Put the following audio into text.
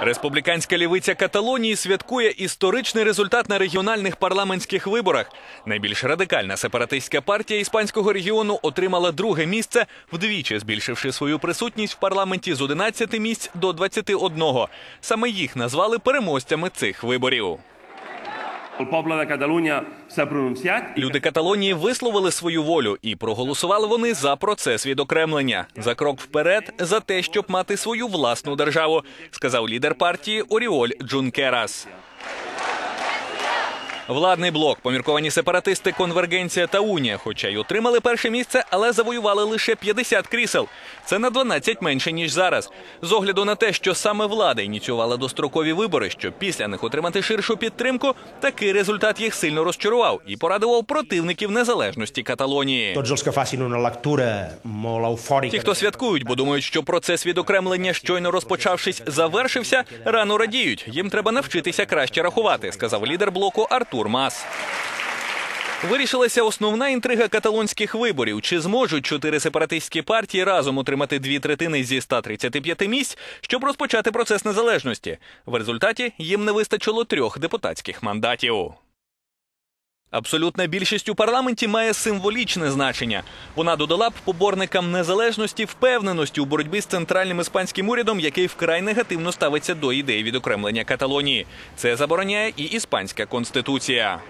Республіканська лівиця Каталонії святкує історичний результат на регіональних парламентських виборах. Найбільш радикальна сепаратистська партія іспанського регіону отримала друге місце, вдвічі збільшивши свою присутність в парламенті з 11 місць до 21. Саме їх назвали переможцями цих виборів. El Люди Каталонії висловили свою волю і проголосували вони за процес відокремлення, за крок вперед, за те, щоб мати свою власну державу, сказав лідер партії Оріоль Джункерас. Владний блок, помірковані сепаратисти, конвергенція та унія, хоча й отримали перше місце, але завоювали лише 50 крісел. Це на 12 менше ніж зараз. З огляду на те, що саме влада ініціювала дострокові вибори, щоб після них отримати ширшу підтримку, такий результат їх сильно розчарував і порадував противників незалежності Каталонії. Ті, хто святкують, бо думають, що процес відокремлення, щойно розпочавшись, завершився, рано радіють. Їм треба навчитися краще рахувати, сказав лідер блоку Артур Мас. Вирішилася основна інтрига каталонських виборів. Чи зможуть чотири сепаратистські партії разом отримати дві третини зі 135 місць, щоб розпочати процес незалежності? В результаті їм не вистачило трьох депутатських мандатів. Абсолютна більшість у парламенті має символічне значення. Вона додала б поборникам незалежності впевненості у боротьбі з центральним іспанським урядом, який вкрай негативно ставиться до ідеї відокремлення Каталонії. Це забороняє і іспанська конституція.